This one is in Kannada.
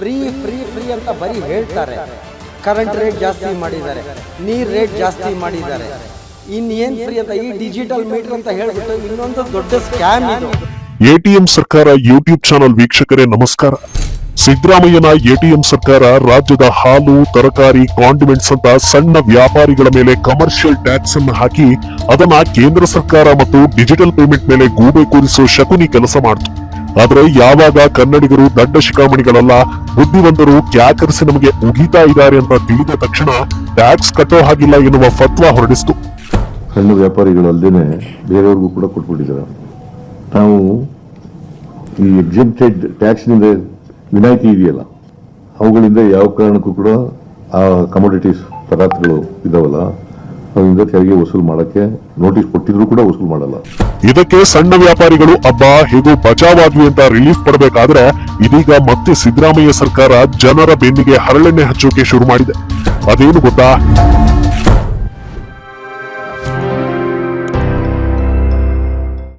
ಫ್ರೀ ಫ್ರೀ ಫ್ರೀ ಅಂತ ಬರೀ ಹೇಳ್ತಾರೆ. ಕರೆಂಟ್ ರೇಟ್ ಜಾಸ್ತಿ ಮಾಡಿದ್ದಾರೆ. ನೀರ್ ರೇಟ್ ಜಾಸ್ತಿ ಮಾಡಿದ್ದಾರೆ. ಇನ್ನೇನ್ ಫ್ರೀ ಅಂತ, ಈ ಡಿಜಿಟಲ್ ಮೀಟರ್ ಅಂತ ಹೇಳ್ಬಿಟ್ಟು ಇನ್ನೊಂದು ದೊಡ್ಡ ಸ್ಕ್ಯಾಮ್ ಇದು. ಎಟಿಎಂ ಸರ್ಕಾರ ಯೂಟ್ಯೂಬ್ ಚಾನೆಲ್ ವೀಕ್ಷಕರೇ ನಮಸ್ಕಾರ. ಸಿದ್ದರಾಮಯ್ಯನ ಎಟಿಎಂ ಸರ್ಕಾರ ರಾಜ್ಯದ ಹಾಲು, ತರಕಾರಿ ಕಾಂಡಿಮೆಂಟ್ಸ್ ಅಂತ ಸಣ್ಣ ವ್ಯಾಪಾರಿಗಳ ಮೇಲೆ ಕಮರ್ಷಿಯಲ್ ಟ್ಯಾಕ್ಸ್ ಅನ್ನು ಹಾಕಿ ಅದನ್ನ ಕೇಂದ್ರ ಸರ್ಕಾರ ಮತ್ತು ಡಿಜಿಟಲ್ ಪೇಮೆಂಟ್ ಮೇಲೆ ಗೂಬೆ ಕೂರಿಸುವ ಶಕುನಿ ಕೆಲಸ ಮಾಡಿತು. ಆದ್ರೆ ಯಾವಾಗ ಕನ್ನಡಿಗರು ದಂಡ ಶಿಖಾಮಣಿಗಳಲ್ಲ, ಬುದ್ಧಿವಂತರು ಕ್ಯಾಕರ್ಸ್ ನಮಗೆ ಉಗಿತಾ ಇದ್ದಾರೆ ಅಂತ ತಿಳಿದ ತಕ್ಷಣ ಟ್ಯಾಕ್ಸ್ ಕಟ್ಟೋ ಹಾಗಿಲ್ಲ ಎನ್ನುವ ಫತ್ವ ಹೊರಡಿಸಿತು. ಸಣ್ಣ ವ್ಯಾಪಾರಿಗಳು ಬೇರೆಯವ್ರಿಗೂ ಕೂಡ ಕೊಟ್ಬಿಟ್ಟಿದ್ದಾರೆ. ನಾವು ಈ ಎಕ್ಸಿಮ್ಟೆಡ್ ಟ್ಯಾಕ್ಸ್ನಿಂದ ವಿನಾಯಿತಿ ಇದೆಯಲ್ಲ, ಅವುಗಳಿಂದ ಯಾವ ಕಾರಣಕ್ಕೂ ಕೂಡ ಆ ಕಮೋಡಿಟೀಸ್ ಪದಾರ್ಥಗಳು ಇದಾವಲ್ಲ ಅದರಿಂದ ತೆರಿಗೆ ವಸೂಲು ಮಾಡಕ್ಕೆ ನೋಟಿಸ್ ಕೊಟ್ಟಿದ್ರು ಕೂಡ ವಸೂಲು ಮಾಡಲ್ಲ. ಇದಕ್ಕೆ ಸಣ್ಣ ವ್ಯಾಪಾರಿಗಳು, ಅಬ್ಬಾ, ಹೇಗೂ ಬಚಾವಾದ್ವಿ ಅಂತ ರಿಲೀಫ್ ಪಡಬೇಕಾದ್ರೆ ಇದೀಗ ಮತ್ತೆ ಸಿದ್ದರಾಮಯ್ಯ ಸರ್ಕಾರ ಜನರ ಬೆನ್ನಿಗೆ ಹರಳೆಣ್ಣೆ ಹಚ್ಚೋಕೆ ಶುರು ಮಾಡಿದೆ. ಅದೇನು ಗೊತ್ತಾ?